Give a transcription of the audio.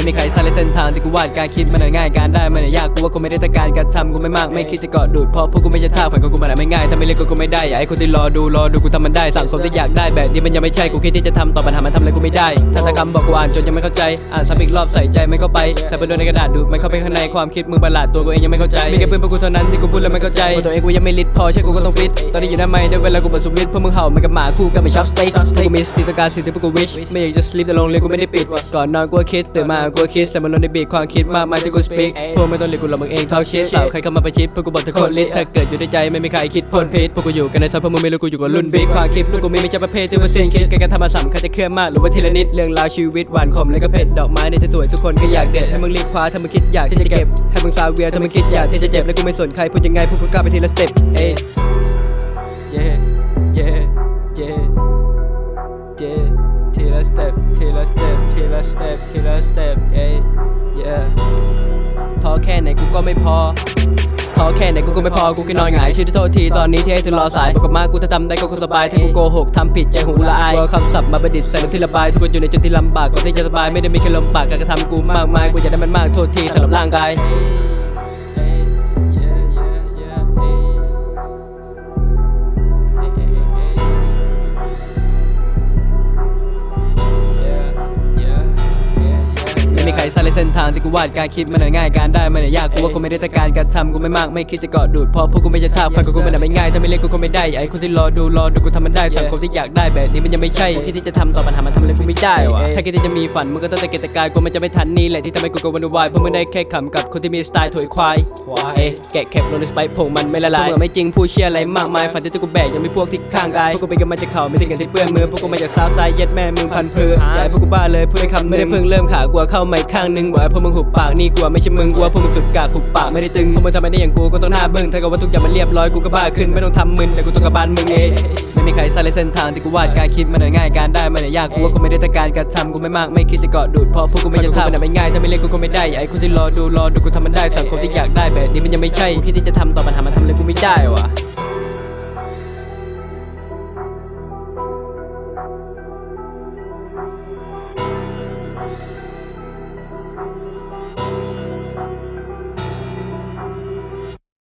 ไม่มีใครสร้างเส้นทางที่กูวาดการคิดมันง่ายการได้มันง่าย กูว่ากูไม่ได้ต้องการการทำกูไม่มากไม่คิดจะเกาะดูดเพราะพวกกูไม่ใช่ท่าฝันของกูมันไม่ง่ายถ้าไม่เล่นกูก็ไม่ได้อยากให้คนที่รอดูรอดูกูทำมันได้สังคมที่อยากได้แบบนี้มันยังไม่ใช่กูคิดที่จะทำต่อปัญหามันทำอะไรกูไม่ได้ถ้าคำบอกกูอ่านจนยังไม่เข้าใจอ่านซ้ำอีกรอบใส่ใจไม่เข้าไปใส่ไปโดนในกระดาษดูดมันเข้าไปข้างในความคิดมึงประหลาดตัวกูเองยังไม่เข้าใจมีแค่เพื่อนพวกกูเท่านั้นที่กูพูดแล้วไม่เข้าใจตัวเองกูยังไม่ลิดพอใช่กูก็ต้องฟิตตอนนี้อยู่หน้าไม่ได้เวลากูบทสวิตช์พวกมึงเห่ามันกับหมาคู่กันไม่ชอบสเต็กกูมีสิทธิ์ต้องการสิ่งที่พวกกูวิชไม่อยากจะสลิปแต่โรงเรียนกูไม่ได้ปิดก่อนนอนกูคิดตื่นมากูคิดแต่มันลงในบีทความคิดมากมายที่กูสปีกพวกไม่ต้องเรียกกูหรอกมึงเองเท่าชิดสาวใครเข้ามาประชิดพวกกูบอกทุกคนลิดถ้าเกิดอยู่ในใจไม่มีใครคิดพ้นพิษพวกกูอยู่กันในทัพพวกมึงไม่รู้กูอยู่กับรุ่นบิ๊กความคิดพวกกูมีไม่ใช่ประเภทที่ว่าสิ้นคิดการกระทำมาสำคัญจะเคลื่อนมากหรือว่าทีละนิดเรื่องราวชีวิตหวานขมและก็เผ็ดดอกไม้ในที่สวยทุกคนก็อยากเด็ดให้มึงรีบคว้าถ้ามึงคิดอยากที่จะเก็บให้มึงซาเวียถ้ามึงคิดอยากที่จะเจ็บและกูไม่สนใครพูดยังไงพวกกูกล้าไปทีละสเต็ปเอ้ย yeah yeah yeah yeah ทีละสเต็ปทีละสเต็ปทีละสเต็ปทีละสเต็ปเอ้ย yeah ท้อแค่ไหนกูก็ไม่พอท้อแค่ไหนกูก็ไม่พอกูแค่นอนหงายชื่อที่โทษทีตอนนี้ที่ให้เธอรอสายบอกกับมากูถ้าทำได้ก็คงสบายถ้ากูโกหกทำผิดใจหูละอายกลัวคำศัพท์มาประดิษฐ์ใส่ลงที่ระบายทุกคนอยู่ในจุดที่ลำบากก่อนที่จะสบายไม่ได้มีแค่ลมปากการกระทำกูมากมายกูอยากได้มันมากโทษทีสำหรับร่างกาย ไม่มีใครสร้างเลยเส้นทางที่กูวาดการคิดมันง่ายการได้มันยากกูว่ากูไม่ได้ต้องการการทำกูไม่มากไม่คิดจะเกาะดูดเพราะพวกกูไม่ใช่ท่าฟันของกูมันไม่ง่ายถ้าไม่เล่นกูก็ไม่ได้ไอ้คนที่รอดูรอดูกูทำมันได้สังคมที่อยากได้แบบนี้มันยังไม่ใช่คิดที่จะทำต่อปัญหามันทำอะไรกูไม่ได้วะถ้าคิดที่จะมีฝันมึงก็ต้องตะเกียกตะกายกูมันจะไม่ทันนี่แหละที่ทำให้กูกวนวายเพราะมึงได้แค่ขำกับคนที่มีสไตล์ถอยควายเอ๊ะแกะเข็บลงในสไปร์ผงมันไม่ละลายพวกมึงไม่จริงพูดเชี่ยอะไรมากมายฝันที่กูแบกยังมีพวกที่ข้างกายพวกกูเป็นกันมาจากเขาไม่ได้กันที่เปื้อนมือพวกกูมาจากซาวไซด์เย็ดแม่มึงพันเพอใหญ่พวกกูบ้าเลยพูดได้คำไม่ได้เพิ่งเริ่มขากลัวเข้าไม่ข้างนึงบอกไอ้พวกมึงหุบปากนี่กลัวไม่ใช่มึงกลัวพวกมึงสุดกากหุบปากไม่ได้ตึงพวกมึงทำไมได้อย่างกูก็ต้องหน้าเบิ้งถ้าเกิดว่าทุกอย่างมันเรียบร้อยกูก็บ้าขึ้นไม่ต้องทำมึนแต่กูต้องกระบาลมึงเองไม่มีใครสร้างเลยเส้นทางที่กูวาดการคิดมันง่ายการได้มันยากกูว่ากูไม่ได้ต้องการการทำกูไม่มากไม่คิดจะเกาะดูดเพราะพวกกูไม่ใช่ท่ามันไม่ง่ายถ้าไม่เล่นกูก็ไม่ได้ไอ้คนที่รอดูรอดูกูทำมันได้สังคมที่อยากได้แบบนี้มันยังไม่ใช่คิดที่จะทำต่อปัญหามันทำอะไรกูไม่ได้วะ